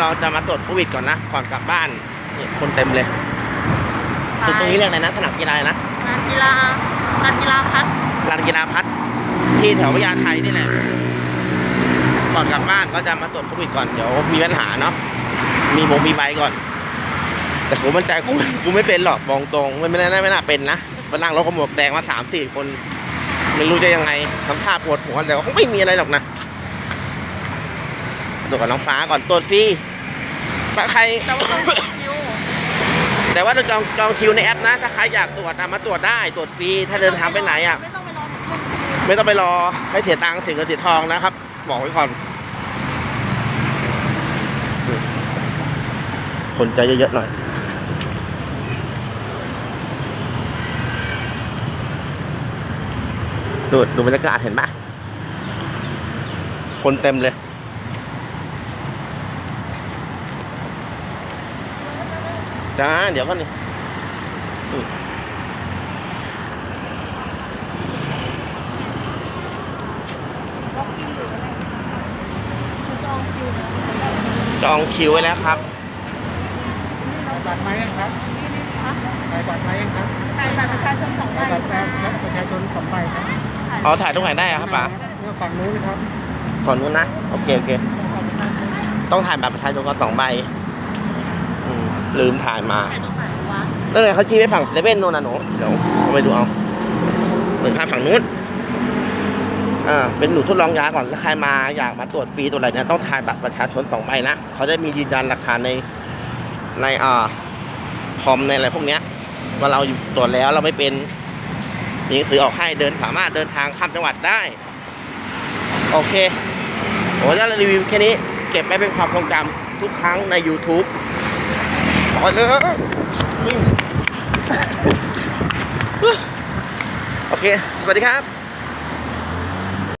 เราจะมาตรวจโควิดก่อนนะ ก่อนกลับบ้านนี่คนเต็มเลยตรงตรงนี้เรียกอะไรนะสนามกีฬาอะไรนะงานกีฬางานกีฬาพัดลานกีฬาพัฒน์ที่แถวพญาไทนี่แหละ ก่อนกลับบ้านก็จะมาตรวจโควิดก่อน เดี๋ยวมีปัญหาเนาะ มีบงมีใบก่อน แต่ผมมั่นใจกูกูไม่เป็นหรอกบอกตรงไม่ไม่น่าไม่น่าเป็นนะมานั่งรถขโมยแดงมาสามสี่คน ไม่รู้จะยังไงทำท่าปวดหัวแต่ว่าคงไม่มีอะไรหรอกนะ ตรวจกับน้องฟ้าก่อนตรวจฟรีถ้าใคร แต่ว่าต้องคิวแต่ว่าเราจองจองคิวในแอปนะ ถ้าใครอยากตรวจอะมาตรวจได้ตรวจฟรีถ้าเดินทางไปไหนอะ ไม่ต้องไปรอถึงคิวไม่ต้องไปรอให้เสียตังค์เสียเงินเสียทองนะครับ บอกไว้ก่อน คนใจเยอะๆหน่อย ดูดูบรรยากาศเห็นปะคนเต็มเลย จ้าเดี๋ยวก่อนนี่อืมจองคิวไว้แล้วครับบัตรมายังครับใส่บัตรมายังครับถ่ายบัตรประชาชนสองใบใส่บัตรประชาชนสองใบครับอ๋อถ่ายตรงไหนได้อะครับป๋าเมื่อฝั่งนู้นครับฝั่งนู้นนะ โอเคโอเค ต้องถ่ายบัตรประชาชนกันสองใบอืม ลืมถ่ายมานั่นไงเขาชี้ไปฝั่งเซเว่นโน่นนะหนูเดี๋ยวเอาไปดูเอาเหมือนข้ามฝั่งนู้นอ่าเป็นหนูทดลองยาก่อนแล้วใครมาอยากมาตรวจฟรีตัวอะไรเนี่ยต้องถ่ายบัตรประชาชนสองใบนะเขาจะมียืนยันหลักฐานในในอ่าคอมในอะไรพวกเนี้ยว่าเราอยู่ตรวจแล้วเราไม่เป็นมีหนังสือออกให้เดินสามารถเดินทางข้ามจังหวัดได้ โอเคโอ้ยแล้วรีวิวแค่นี้ เก็บไว้เป็นความทรงจำทุกครั้งใน YouTube ขอเลยโอเค สวัสดีครับ